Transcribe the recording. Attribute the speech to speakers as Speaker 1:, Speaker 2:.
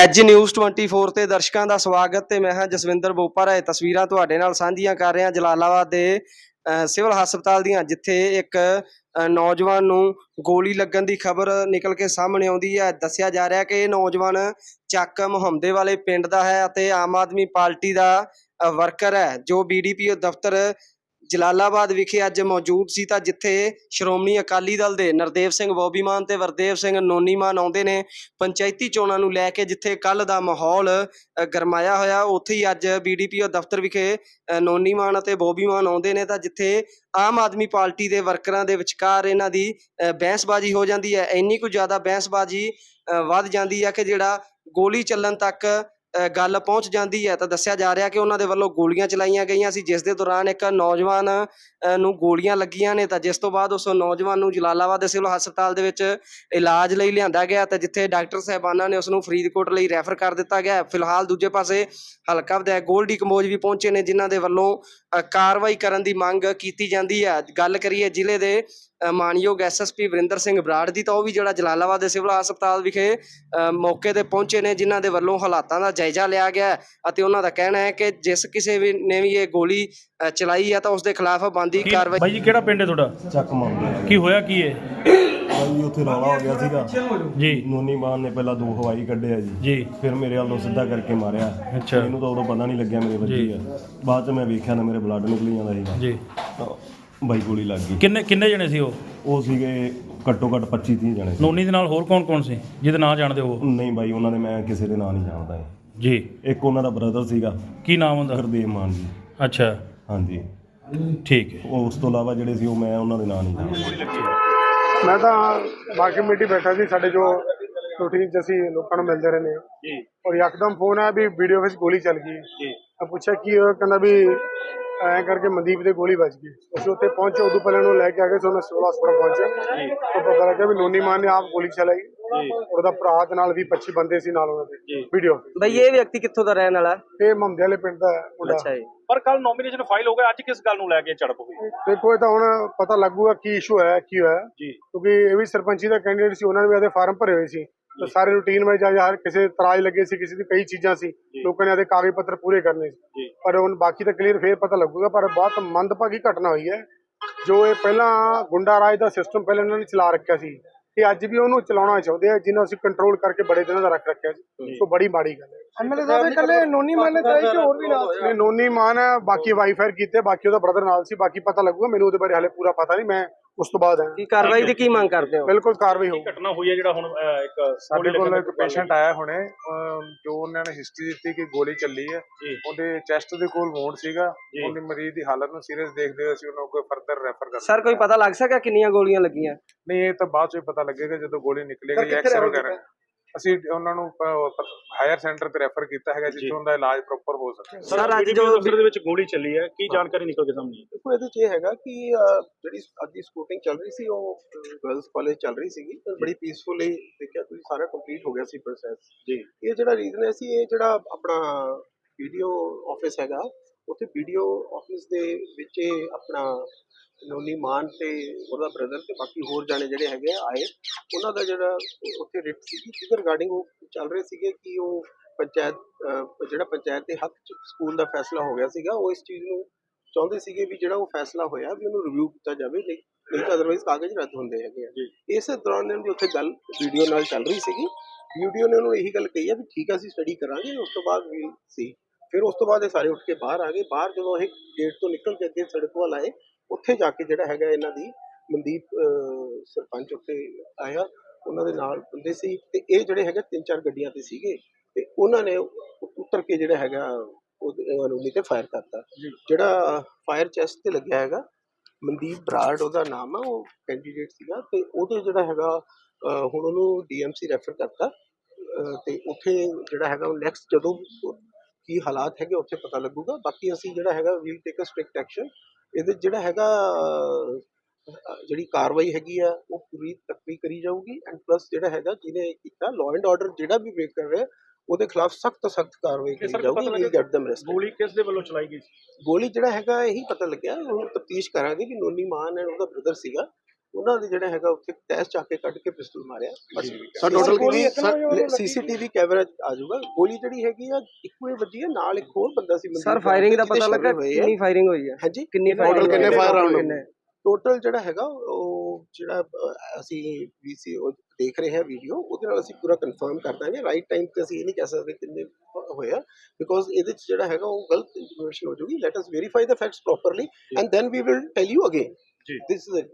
Speaker 1: As news 24 ਤੇ ਦਰਸ਼ਕਾਂ ਦਾ ਸਵਾਗਤ ਤੇ ਮੈਂ ਹਾਂ ਜਸਵਿੰਦਰ ਬੋਪਰ ਇਹ ਤਸਵੀਰਾਂ ਤੁਹਾਡੇ ਨਾਲ ਸਾਂਝੀਆਂ ਕਰ ਰਿਹਾ ਜਲਾਲਾਬਾਦ ਦੇ ਸਿਵਲ ਹਸਪਤਾਲ ਦੀਆਂ, ਜਿੱਥੇ ਇੱਕ ਨੌਜਵਾਨ ਨੂੰ ਗੋਲੀ ਲੱਗਣ ਦੀ ਖਬਰ ਨਿਕਲ ਕੇ ਸਾਹਮਣੇ ਆਉਂਦੀ ਹੈ। ਦੱਸਿਆ ਜਾ ਰਿਹਾ ਕਿ ਇਹ ਨੌਜਵਾਨ ਚੱਕ ਮੁਹੰਮਦੇ ਵਾਲੇ ਪਿੰਡ ਦਾ ਹੈ ਅਤੇ ਆਮ ਆਦਮੀ ਪਾਰਟੀ ਦਾ ਵਰਕਰ ਹੈ, ਜੋ ਬੀਡੀਪੀਓ ਦਫ਼ਤਰ ਜਲਾਲਾਬਾਦ ਵਿਖੇ ਅੱਜ ਮੌਜੂਦ ਸੀ ਤਾਂ ਜਿੱਥੇ ਸ਼੍ਰੋਮਣੀ ਅਕਾਲੀ ਦਲ ਦੇ ਨਰਦੇਵ ਸਿੰਘ ਬੋਬੀਮਾਨ ਤੇ ਵਰਦੇਵ ਸਿੰਘ ਨੋਨੀਮਾਨ ਆਉਂਦੇ ਨੇ ਪੰਚਾਇਤੀ ਚੋਣਾਂ ਨੂੰ ਲੈ ਕੇ, ਜਿੱਥੇ ਕੱਲ ਦਾ ਮਾਹੌਲ ਗਰਮਾਇਆ ਹੋਇਆ। ਉੱਥੇ ਹੀ ਅੱਜ ਬੀਡੀਪੀਓ ਦਫ਼ਤਰ ਵਿਖੇ ਨੋਨੀਮਾਨ ਅਤੇ ਬੋਬੀਮਾਨ ਆਉਂਦੇ ਨੇ ਤਾਂ ਜਿੱਥੇ ਆਮ ਆਦਮੀ ਪਾਰਟੀ ਦੇ ਵਰਕਰਾਂ ਦੇ ਵਿਚਕਾਰ ਇਹਨਾਂ ਦੀ ਬਹਿਸਬਾਜ਼ੀ ਹੋ ਜਾਂਦੀ ਹੈ। ਇੰਨੀ ਕੁ ਜ਼ਿਆਦਾ ਬਹਿਸਬਾਜ਼ੀ ਵੱਧ ਜਾਂਦੀ ਹੈ ਕਿ ਜਿਹੜਾ ਗੋਲੀ ਚੱਲਣ ਤੱਕ ਗੱਲ ਪਹੁੰਚ ਜਾਂਦੀ ਹੈ ਤਾਂ ਦੱਸਿਆ ਜਾ ਰਿਹਾ ਕਿ ਉਹਨਾਂ ਦੇ ਵੱਲੋਂ ਗੋਲੀਆਂ ਚਲਾਈਆਂ ਗਈਆਂ ਸੀ ਜਿਸ ਦੇ ਦੌਰਾਨ ਇੱਕ ਨੌਜਵਾਨ ਅ, ਨੂੰ ਗੋਲੀਆਂ ਲੱਗੀਆਂ ਨੇ ਤਾਂ ਜਿਸ ਤੋਂ ਬਾਅਦ ਉਸ ਨੌਜਵਾਨ ਨੂੰ ਜਲਾਲਾਬਾਦ ਦੇ ਸਿਵਲ ਹਸਪਤਾਲ ਦੇ ਵਿੱਚ ਇਲਾਜ ਲਈ ਲਿਆਂਦਾ ਗਿਆ ਤੇ ਜਿੱਥੇ ਡਾਕਟਰ ਸਾਹਿਬਾਨਾਂ ਨੇ ਉਸ ਨੂੰ ਫਰੀਦਕੋਟ ਲਈ ਰੈਫਰ ਕਰ ਦਿੱਤਾ ਗਿਆ। ਫਿਲਹਾਲ ਦੂਜੇ ਪਾਸੇ ਹਲਕਾ ਵਿਧਾਇਕ ਗੋਲਡੀ ਕਮੋਜ ਵੀ ਪਹੁੰਚੇ ਨੇ ਜਿਨ੍ਹਾਂ ਦੇ ਵੱਲੋਂ ਕਾਰਵਾਈ ਕਰਨ ਦੀ ਮੰਗ ਕੀਤੀ ਜਾਂਦੀ ਹੈ। ਗੱਲ ਕਰੀਏ ਜ਼ਿਲ੍ਹੇ ਦੇ ਮਾਨਯੋਗ ਐਸਐਸਪੀ ਵਰਿੰਦਰ ਸਿੰਘ ਬਰਾੜ ਦੀ ਤਾਂ ਉਹ ਵੀ ਜਿਹੜਾ ਜਲਾਲਾਬਾਦ ਦੇ ਸਿਵਲ ਹਸਪਤਾਲ ਵਿਖੇ ਮੌਕੇ ਤੇ ਪਹੁੰਚੇ ਨੇ ਜਿਨ੍ਹਾਂ ਦੇ ਵੱਲੋਂ ਹਾਲਾਤਾਂ ਦਾ ਜਾਇਜ਼ਾ ਲਿਆ ਗਿਆ ਅਤੇ ਉਹਨਾਂ ਦਾ ਕਹਿਣਾ ਹੈ ਕਿ ਜਿਸ ਕਿਸੇ ਵੀ ਨੇ ਵੀ ਇਹ ਗੋਲੀ ਚਲਾਈ ਹੈ ਤਾਂ ਉਸ ਦੇ ਖਿਲਾਫ ਬੰਦੀ ਕਾਰਵਾਈ
Speaker 2: ਬਾਈ ਜੀ ਕਿਹੜਾ ਪਿੰਡ ਹੈ ਤੁਹਾਡਾ?
Speaker 3: ਚੱਕ ਮਾਰਦੇ
Speaker 2: ਕੀ ਹੋਇਆ ਕੀ ਹੈ
Speaker 3: ਭਾਈ ਉੱਥੇ ਰੌਲਾ ਹੋ ਗਿਆ ਸੀਗਾ।
Speaker 2: ਜੀ।
Speaker 3: ਨੋਨੀ ਮਾਨ ਨੇ ਪਹਿਲਾਂ ਦੋ ਹਵਾਈ ਕੱਢੇ ਆ ਜੀ।
Speaker 2: ਜੀ।
Speaker 3: ਫਿਰ ਮੇਰੇ ਵੱਲੋਂ ਸਿੱਧਾ ਕਰਕੇ ਮਾਰਿਆ।
Speaker 2: ਅੱਛਾ।
Speaker 3: ਮੈਨੂੰ ਤਾਂ ਉਦੋਂ ਪਤਾ ਨਹੀਂ ਲੱਗਿਆ ਮੇਰੇ ਵੱਜੀ
Speaker 2: ਜੀ।
Speaker 3: ਆ। ਬਾਅਦ ਚ ਮੈਂ ਵੇਖਿਆ ਨਾ ਮੇਰੇ ਬਲੱਡ ਨਿਕਲੀ ਜਾਂਦਾ ਸੀਗਾ।
Speaker 2: ਜੀ।
Speaker 3: ਤਾਂ ਬਾਈ ਗੋਲੀ ਲੱਗ ਗਈ।
Speaker 2: ਕਿੰਨੇ ਕਿੰਨੇ ਜਣੇ ਸੀ ਉਹ?
Speaker 3: ਉਹ ਸੀਗੇ ਘੱਟੋ ਘੱਟ 25 30 ਜਣੇ ਸੀ।
Speaker 2: ਨੋਨੀ ਦੇ ਨਾਲ ਹੋਰ ਕੌਣ ਕੌਣ ਸੀ? ਜਿਹਦੇ ਨਾਂ ਜਾਣਦੇ ਹੋ
Speaker 3: ਨਹੀਂ ਬਾਈ ਉਹਨਾਂ ਦੇ ਮੈਂ ਕਿਸੇ ਦੇ ਨਾਂ ਨਹੀਂ ਜਾਣਦਾ ਜੀ।
Speaker 2: ਜੀ।
Speaker 3: ਇੱਕ ਉਹਨਾਂ ਦਾ ਬ੍ਰਦਰ ਸੀਗਾ।
Speaker 2: ਕੀ ਨਾਮ ਹੁੰਦਾ
Speaker 3: ਗੁਰਦੇਵ ਮਾਨ ਜੀ।
Speaker 2: ਅੱਛਾ।
Speaker 3: ਹਾਂਜੀ।
Speaker 2: ਠੀਕ ਹੈ।
Speaker 3: ਉਹ ਉਸ ਤੋਂ ਇਲਾਵਾ ਜਿਹੜੇ ਸੀ ਉਹ ਮੈਂ ਉਹਨਾਂ ਦੇ ਨਾਂ ਨਹੀਂ ਜਾਣਦਾ।
Speaker 4: ਮੈਂ ਤਾਂ ਬਾਕੀ ਕਮੇਟੀ ਬੈਠਾ ਸੀ ਸਾਡੇ ਜੋ ਰੂਟੀਨ ਚ ਅਸੀਂ ਲੋਕਾਂ ਨੂੰ ਮਿਲਦੇ ਰਹਿੰਦੇ ਹਾਂ।
Speaker 2: ਜੀ।
Speaker 4: ਔਰ ਯਕਦਮ ਫੋਨ ਆਇਆ ਵੀ ਵੀਡੀਓ ਵਿੱਚ ਗੋਲੀ ਚੱਲ ਗਈ।
Speaker 2: ਜੀ।
Speaker 4: ਮੈਂ ਪੁੱਛਿਆ ਕੀ ਹੋਇਆ ਕਹਿੰਦਾ ਵੀ ਐਂ ਕਰਕੇ ਮਨਦੀਪ ਦੇ ਗੋਲੀ ਵੱਜ ਗਈ। ਅਸੀਂ ਉੱਥੇ ਪਹੁੰਚੇ ਉਦੋਂ ਪਹਿਲਾਂ ਨੂੰ ਲੈ ਕੇ ਆ ਗਏ ਸੋ ਮੈਂ ਸਿਵਲ ਹਸਪਤਾਲ ਪਹੁੰਚਿਆ
Speaker 2: ਜੀ।
Speaker 4: ਤਾਂ ਪਤਾ ਲੱਗਾ ਵੀ ਨੋਨੀ ਮਾਨ ਨੇ ਆਪ ਗੋਲੀ ਚਲਾਈ। ਉਹਦਾ ਭਰਾ ਦੇ ਨਾਲ ਵੀ 25 ਬੰਦੇ ਸੀ ਨਾਲ ਉਹਨਾਂ ਦੇ। ਵੀਡੀਓ
Speaker 1: ਬਈ ਇਹ ਵਿਅਕਤੀ ਕਿੱਥੋਂ ਦਾ ਰਹਿਣ ਵਾਲਾ?
Speaker 4: ਤੇ ਮਹੰਦੇ ਵਾਲੇ ਪਿੰਡ ਦਾ ਮੁੰਡਾ।
Speaker 1: ਅੱਛਾ ਜੀ।
Speaker 2: ਪਰ ਕੱਲ ਨੋਮੀਨੇਸ਼ਨ ਫਾਈਲ ਹੋ ਗਿਆ ਅੱਜ ਕਿਸ ਗੱਲ ਨੂੰ ਲੈ ਕੇ ਝੜਪ ਹੋਈ?
Speaker 4: ਦੇਖੋ ਇਹ ਤਾਂ ਹੁਣ ਪਤਾ ਲੱਗੂਗਾ ਕੀ ਇਸ਼ੂ ਹੈ ਕੀ ਹੋਇਆ।
Speaker 2: ਜੀ।
Speaker 4: ਕਿਉਂਕਿ ਇਹ ਵੀ ਸਰਪੰਚੀ ਦਾ ਕੈਂਡੀਡੇਟ ਸੀ ਉਹਨਾਂ ਨੇ ਵੀ ਆਦੇ ਫਾਰਮ ਭਰੇ ਹੋਏ ਸੀ। ਤੇ ਸਾਰੇ ਰੂਟੀਨ ਵਿੱਚ ਜਾਂ ਹਰ ਕਿਸੇ ਤਰਾਜ ਲੱਗੇ ਸੀ ਕਿਸੇ ਦੀ ਕਈ ਚੀਜ਼ਾਂ ਸੀ। ਲੋਕਾਂ ਨੇ ਆਦੇ ਕਾਗਜ਼ ਪੱਤਰ ਪੂਰੇ ਕਰਨੇ ਸੀ।
Speaker 2: ਜੀ।
Speaker 4: ਪਰ ਹੁਣ ਬਾਕੀ ਤਾਂ ਕਲੀਅਰ ਫੇਰ ਪਤਾ ਲੱਗੂਗਾ ਪਰ ਬਹੁਤ ਮੰਦਭਾਗੀ ਘਟਨਾ ਹੋਈ ਹੈ। ਜੋ ਇਹ ਪਹਿਲਾਂ ਗੁੰਡਾ ਰਾਜ ਦਾ ਸਿਸਟਮ ਪਹਿਲਾਂ ਇਹਨਾਂ ਨੇ ਚਲਾ ਰੱਖਿਆ ਸੀ। ਤੇ ਅੱਜ ਵੀ ਉਹਨੂੰ ਚਲਾਉਣਾ ਚਾਹੁੰਦੇ ਆ ਜਿਹਨੂੰ ਅਸੀਂ ਕੰਟਰੋਲ ਕਰਕੇ ਬੜੇ ਦਿਨਾਂ ਦਾ ਰੱਖ ਰੱਖਿਆ ਸੀ ਸੋ ਬੜੀ ਮਾੜੀ ਗੱਲ ਹੈ। ਐਮਐਲਏ ਸਾਹਿਬ ਇਕੱਲੇ ਨੋਨੀ ਮਾਨ ਨੇ ਚਾਹੀ ਕਿ ਹੋਰ ਵੀ ਨਾਲ? ਨਹੀਂ ਨੋਨੀ ਮਾਨ ਹੈ ਬਾਕੀ ਵਾਈਫਾਈ ਕੀਤੇ ਬਾਕੀ ਉਹਦਾ ਬ੍ਰਦਰ ਨਾਲ ਸੀ ਬਾਕੀ ਪਤਾ ਲੱਗੂਗਾ ਮੈਨੂੰ ਉਹਦੇ ਬਾਰੇ ਹਾਲੇ ਪੂਰਾ ਪਤਾ ਨਹੀਂ ਮੈਂ ਉਸ ਤੋਂ ਬਾਅਦ ਆਇਆ
Speaker 1: ਕੀ ਕਾਰਵਾਈ ਦੀ ਕੀ ਮੰਗ ਕਰਦੇ ਹੋ?
Speaker 4: ਬਿਲਕੁਲ ਕਾਰਵਾਈ ਹੋਊ।
Speaker 2: ਘਟਨਾ ਹੋਈ ਹੈ ਜਿਹੜਾ ਹੁਣ ਅਹ, ਇੱਕ
Speaker 5: ਸਾਡੇ
Speaker 2: ਗੋਲੀ
Speaker 5: ਕੋਲ ਇੱਕ ਪੇਸ਼ੈਂਟ ਆਇਆ ਹੁਣੇ ਅਮ ਜੋ ਉਹਨਾਂ ਨੇ ਹਿਸਟਰੀ ਦਿੱਤੀ ਕਿ ਗੋਲੀ ਚੱਲੀ ਹੈ।
Speaker 2: ਜੀ।
Speaker 5: ਉਹਦੇ ਚੈਸਟ ਦੇ ਕੋਲ ਵੋਂਡ ਸੀਗਾ।
Speaker 2: ਜੀ।
Speaker 5: ਉਹਦੀ ਮਰੀਜ਼ ਦੀ ਹਾਲਤ ਨੂੰ ਸੀਰੀਅਸ ਦੇਖਦੇ ਹੋਏ ਅਸੀਂ ਉਹਨਾਂ ਨੂੰ ਫਰਦਰ ਰੈਫਰ ਕਰ
Speaker 1: ਸਰ ਕੋਈ ਪਤਾ ਲੱਗ ਸਕਿਆ ਕਿੰਨੀਆਂ ਗੋਲੀਆਂ ਲੱਗੀਆਂ?
Speaker 5: ਨਹੀਂ ਇਹ ਤਾਂ ਬਾਅਦ ਚ ਪਤਾ ਲੱਗੇਗਾ ਜਦੋਂ ਗੋਲੀ ਨਿਕਲੇਗੀ ਐਕਸਰੇ ਵਗੈਰਾ। ਅਸੀਂ ਉਹਨਾਂ ਨੂੰ ਹਾਇਰ ਸੈਂਟਰ ਤੇ ਰੈਫਰ ਕੀਤਾ ਹੈਗਾ ਜਿੱਥੋਂ ਉਹਦਾ ਇਲਾਜ ਪ੍ਰੋਪਰ ਹੋ ਸਕੇ।
Speaker 1: ਸਰ ਅੱਜ ਜੋ
Speaker 2: ਦਫ਼ਤਰ ਦੇ ਵਿੱਚ ਗੋਲੀ ਚੱਲੀ ਹੈ ਕੀ ਜਾਣਕਾਰੀ ਨਿਕਲ ਕੇ ਸਾਹਮਣੇ? ਆਈ?
Speaker 6: ਦੇਖੋ ਇਹਦੇ 'ਚ ਇਹ ਹੈਗਾ ਕਿ ਜਿਹੜੀ ਅੱਜ ਦੀ ਸਕੂਟਿੰਗ ਚੱਲ ਰਹੀ ਸੀ ਉਹ ਗਰਲਸ ਕਾਲਜ ਚੱਲ ਰਹੀ ਸੀਗੀ। ਬੜੀ ਪੀਸਫੁਲੀ ਦੇਖਿਆ ਤੁਸੀਂ ਸਾਰਾ ਕੰਪਲੀਟ ਹੋ ਗਿਆ ਸੀ ਪ੍ਰੋਸੈਸ
Speaker 2: ਜੀ।
Speaker 6: ਇਹ ਜਿਹੜਾ ਰੀਜ਼ਨ ਹੈ ਸੀ ਇਹ ਜਿਹੜਾ ਆਪਣਾ ਵੀਡੀਓ ਆਫਿਸ ਹੈਗਾ ਉੱਥੇ ਵੀਡੀਓ ਆਫਿਸ ਦੇ ਵਿੱਚ ਇਹ ਆਪਣਾ ਨੋਨੀ ਮਾਨ ਤੇ ਉਹਦਾ ਬ੍ਰਦਰ ਤੇ ਬਾਕੀ ਹੋਰ ਜਾਣੇ ਜਿਹੜੇ ਹੈਗੇ ਆ ਆਏ। ਉਹਨਾਂ ਦਾ ਜਿਹੜਾ ਉੱਥੇ ਰਿਟ ਸੀਗੀ ਜਿਹਦੇ ਰਿਗਾਰਡਿੰਗ ਉਹ ਚੱਲ ਰਹੇ ਸੀਗੇ ਕਿ ਉਹ ਪੰਚਾਇਤ ਅਹ, ਜਿਹੜਾ ਪੰਚਾਇਤ ਦੇ ਹੱਕ ਚ ਸਕੂਲ ਦਾ ਫੈਸਲਾ ਹੋ ਗਿਆ ਸੀਗਾ ਉਹ ਇਸ ਚੀਜ਼ ਨੂੰ ਚਾਹੁੰਦੇ ਸੀਗੇ ਵੀ ਜਿਹੜਾ ਉਹ ਫੈਸਲਾ ਹੋਇਆ ਵੀ ਉਹਨੂੰ ਰਿਵਿਊ ਕੀਤਾ ਜਾਵੇ ਨਹੀਂ ਨਹੀਂ ਤਾਂ ਅਦਰਵਾਈਜ਼ ਕਾਗਜ਼ ਰੱਦ ਹੁੰਦੇ ਹੈਗੇ ਆ। ਇਸੇ ਦੌਰਾਨ ਇਹਨਾਂ ਦੀ ਉੱਥੇ ਗੱਲ ਵੀਡੀਓ ਨਾਲ ਚੱਲ ਰਹੀ ਸੀਗੀ। ਵੀਡੀਓ ਨੇ ਉਹਨੂੰ ਇਹੀ ਗੱਲ ਕਹੀ ਆ ਵੀ ਠੀਕ ਆ ਅਸੀਂ ਸਟੱਡੀ ਕਰਾਂਗੇ ਉਸ ਤੋਂ ਬਾਅਦ ਵੀ ਸੀ। ਫਿਰ ਉਸ ਤੋਂ ਬਾਅਦ ਇਹ ਸਾਰੇ ਉੱਠ ਕੇ ਬਾਹਰ ਆ ਗਏ ਬਾਹਰ ਜਦੋਂ ਇਹ ਗੇਟ ਤੋਂ ਨਿਕਲ ਕੇ ਅੱਗੇ ਸੜਕ ਵੱਲ ਆਏ ਉੱਥੇ ਜਾ ਕੇ ਜਿਹੜਾ ਹੈਗਾ ਇਹਨਾਂ ਦੀ ਮਨਦੀਪ ਸਰਪੰਚ ਉੱਥੇ ਆਇਆ ਉਹਨਾਂ ਦੇ ਨਾਲ ਬੰਦੇ ਸੀ ਤੇ ਇਹ ਜਿਹੜੇ ਹੈਗੇ ਤਿੰਨ ਚਾਰ ਗੱਡੀਆਂ ਤੇ ਸੀਗੇ ਤੇ ਉਹਨਾਂ ਨੇ ਉੱਤਰ ਕੇ ਜਿਹੜਾ ਹੈਗਾ ਉਹ ਅਨੂਨੀ ਤੇ ਫਾਇਰ ਕਰਤਾ ਜਿਹੜਾ ਫਾਇਰ ਚੈਸਟ ਤੇ ਲੱਗਿਆ ਹੈਗਾ ਮਨਦੀਪ ਬਰਾੜ ਉਹਦਾ ਨਾਮ ਆ ਉਹ ਕੈਂਡੀਡੇਟ ਸੀਗਾ ਤੇ ਉਹਦੇ ਜਿਹੜਾ ਹੈਗਾ ਹੁਣ ਉਹਨੂੰ ਡੀਐਮਸੀ ਰੈਫਰ ਕਰਤਾ ਤੇ ਉੱਥੇ ਜਿਹੜਾ ਹੈਗਾ ਉਹ ਨੈਕਸਟ ਜਦੋਂ ਕੀ ਹਾਲਾਤ ਹੈਗੇ ਉੱਥੇ ਪਤਾ ਲੱਗੂਗਾ। ਬਾਕੀ ਅਸੀਂ ਜਿਹੜਾ ਹੈਗਾ we'll take a strict action ਇਹਦੇ ਜਿਹੜਾ ਹੈਗਾ ਜਿਹੜੀ ਕਾਰਵਾਈ ਹੈਗੀ ਆ ਉਹ ਪੂਰੀ ਤਕਵੀ ਕਰੀ ਜਾਊਗੀ। ਐਂਡ ਪਲੱਸ ਜਿਹੜਾ ਹੈਗਾ ਜਿਹਨੇ ਕੀਤਾ ਲਾਅ ਐਂਡ ਆਰਡਰ ਜਿਹੜਾ ਵੀ ਬ੍ਰੇਕ ਕਰ ਰਿਹਾ ਉਹਦੇ ਖਿਲਾਫ ਸਖਤ ਸਖਤ ਕਾਰਵਾਈ ਕੀਤੀ ਜਾਊਗੀ।
Speaker 2: ਲੱਗਾ
Speaker 6: ਗੈਟ them arrested
Speaker 2: ਗੋਲੀ ਕਿਸ ਦੇ ਵੱਲੋਂ ਚਲਾਈ ਗਈ ਸੀ?
Speaker 6: ਗੋਲੀ ਜਿਹੜਾ ਹੈਗਾ ਇਹੀ ਪਤਾ ਲੱਗਿਆ। ਹੁਣ ਤਫਤੀਸ਼ ਕਰਾਂਗੇ ਕਿ ਨੋਨੀ ਮਾਨ ਹੈ ਉਹਦਾ ਬ੍ਰਦਰ ਸੀਗਾ। ਉਹਨਾਂ ਦੇ ਜਿਹੜਾ ਹੈਗਾ ਉੱਥੇ ਟੈਸ ਚੱਕ ਕੇ ਕੱਢ ਕੇ ਪਿਸਤਲ ਮਾਰਿਆ। ਬਸ
Speaker 4: ਸਰ,
Speaker 6: ਗੋਲੀ
Speaker 4: ਕਿੰਨੀ-
Speaker 6: ਸੀਸੀਟੀਵੀ ਕੈਮਰਾ ਆ ਜਾਊਗਾ। ਗੋਲੀ ਜਿਹੜੀ ਹੈਗੀ ਆ ਇੱਕੋ ਹੀ ਵੱਜੀ ਹੈ ਨਾਲ ਇੱਕ ਹੋਰ ਬੰਦਾ ਸੀ
Speaker 1: ਸਰ ਫਾਇਰਿੰਗ ਦਾ ਪਤਾ ਲੱਗਾ?
Speaker 6: ਆ।
Speaker 1: ਕਿੰਨੀ ਫਾਇਰਿੰਗ ਹੋਈ ਹੈ
Speaker 6: ਹਾਂਜੀ?
Speaker 1: ਕਿੰਨੀ ਫਾਇਰਿੰਗ
Speaker 6: ਕਿੰਨੇ round
Speaker 1: ਕਿੰਨੇ?
Speaker 6: ਟੋਟਲ ਜਿਹੜਾ ਹੈਗਾ ਉਹ ਜਿਹੜਾ ਅਸੀਂ ਵੀਸੀ ਉਹ ਦੇਖ ਰਹੇ ਹਾਂ ਵੀਡੀਓ ਉਹਦੇ ਨਾਲ ਅਸੀਂ ਪੂਰਾ ਕਨਫਰਮ ਕਰ ਦਾਂਗੇ। ਰਾਈਟ ਟਾਈਮ ਤੇ ਅਸੀਂ ਇਹ ਨਹੀਂ ਕਹਿ ਸਕਦੇ ਕਿੰਨੇ ਹੋਇਆ ਬਿਕੋਜ਼ ਇਹਦੇ ਚ ਜਿਹੜਾ ਹੈਗਾ ਉਹ ਗਲਤ ਇਨਫੋਰਮੇਸ਼ਨ ਹੋ ਜੂਗੀ let us verify the facts properly and then we will tell you again
Speaker 2: ji.
Speaker 6: This is